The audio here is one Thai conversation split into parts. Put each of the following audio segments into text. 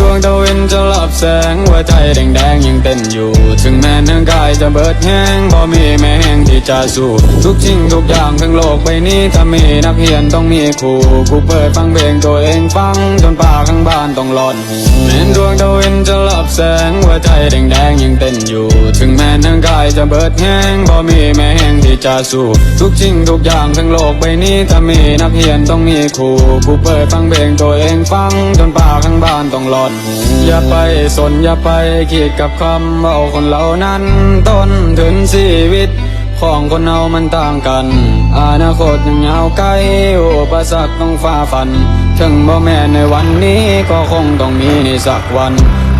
ดวงตะเวนจะหลับแสงหัวใจแดงๆยังเต้นอยู่ ถึงแม้ร่างกายจะเบิดแห้งบ่มีแม่แห้งที่จะสู้ ทุกสิ่งทุกอย่างทั้งโลกใบนี้ถ้ามีนักเรียนต้องมีครูกูเปิดฟังเพลงตัวเองฟังจนป่าข้างบ้านต้องร้อนหูแม้ดวงตะเวนจะหลับแสงหัวใจแดงๆยังเต้นอยู่ ถึงแม้ร่างกายจะเบิดแห้งบ่มีแม่แห้งที่จะสู้ทุกสิ่งทุกอย่างทั้งโลกใบนี้ถ้ามีนักเรียนต้องมีครูกูเปิดฟังเพลงตัวเองฟังจนป่าข้างบ้านต้องร้อนหูอย่าไปสนอย่าไปคิดกับคำว่าคนเหล่านั้น ต้นถึงชีวิต ของคนเรามันต่างกัน อนาคตยังยาวไกลอุปสรรคต้องฝ่าฟัน ถึงบ่แม่ในวันนี้ก็คงต้องมีในสักวัน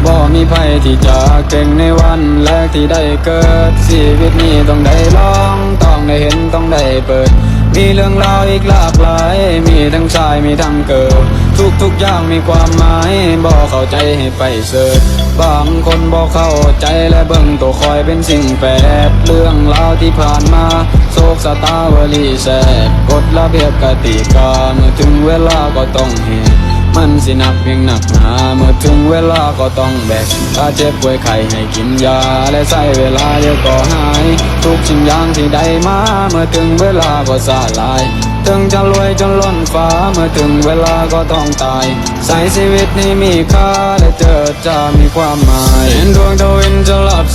บ่มีภัยที่จะเก่งในวันแรกที่ได้เกิดชีวิตนี้ต้องได้ลอง ต้องได้เห็นต้องได้เปิด มีเรื่องราวอีกหลากหลาย มีทั้งชายมีทั้งเกิด ทุกทุกอย่างมีความหมายบอกเข้าใจให้ไปเสิร์ชบางคนบอกเข้าใจและเบิ่งตัวคอยเป็นสิ่งแปลกเรื่องราวที่ผ่านมาโศกสตาวลีแสบกฎระเบียบกติกาเมื่อถึงเวลาก็ต้องเหตุ มันสิหนักเพียงหนักหนาเมื่อถึงเวลาก็ต้องแบก ถ้าเจ็บป่วยไข้ให้กินยา และใช้เวลาเดี๋ยวก็หาย ทุกสิ่งอย่างที่ได้มา เมื่อถึงเวลาก็สลาย ถึงจะรวยจนล้นฟ้า เมื่อถึงเวลาก็ต้องตาย ใส่ชีวิตนี้มีค่าและเจอจะมีความหมายเห็นดวงตะเว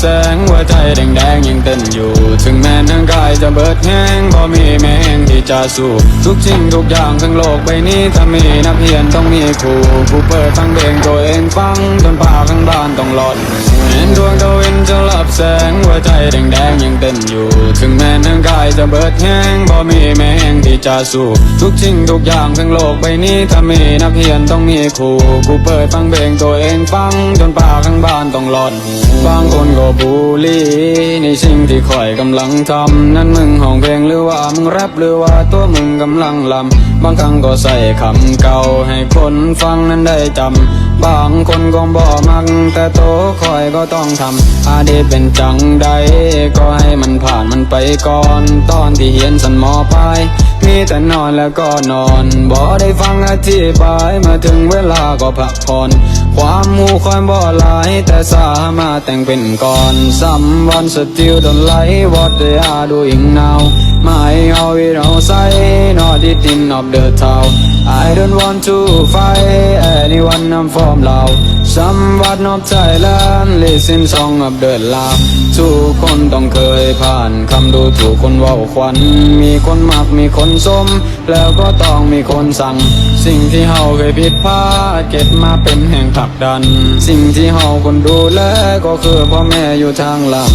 แสงหัวใจแดงๆยังเต้นอยู่ ถึงแม้ร่างกายจะเบิดแห้งบ่มีแมงที่จะสู้ทุกสิ่งทุกอย่างทั้งโลกใบนี้ถ้ามีนักเรียนต้องมีครูกูเปิดฟังเพลงตัวเองฟังจนป่าข้างบ้านต้องรอดเห็นดวงตะเวนจะหลับแสงหัวใจแดงๆยังเต้นอยู่ ถึงแม้ร่างกายจะเบิดแห้งบ่มีแม ที่จะสู้ทุกสิ่งทุกอย่างทั้งโลกใบนี้ถ้ามีนักเรียนต้องมีครูกูเปิดฟังเพลงตัวเองฟังจนป่าข้างบ้านต้องรอดหูบางคนก็บูลลี่ในสิ่งที่ข่อยกำลังทำนั่นมึงห้องเพลงหรือว่ามึงแรปหรือว่าตัวมึงกำลังลำบางครั้งก็ใส่คำเก่าให้คนฟังนั้นได้จำบางคนก็บ่มักแต่โตคอยก็ต้องทำอาดีเป็นจังใดก็ให้มันผ่านมันไปก่อน ตอนที่เฮียนสันมอปลาย มีแต่นอนแล้วก็นอน บ่ได้ฟังอธิบายมาถึงเวลาก็พักผ่อนความหูความบ่หลาย แต่สามาแต่งเป็นก่อนซ้ำวันสติลดนไหลวอดเดียดูอิงนาวไม่เอาวิเราใส่ not it in of the town I don't want to fight anyone I'm from Lao somewhat of Thailand listen song of the Lao ทุกคนต้องเคยผ่านคำดูถูกคนว่าขวัญมีคนมากมีคนสม แล้วก็ต้องมีคนสั่ง สิ่งที่เฮาเคยผิดพลาดเก็บมาเป็นแห่งผลักดัน สิ่งที่เฮาคนดูแลก็คือพ่อแม่อยู่ทางหลัง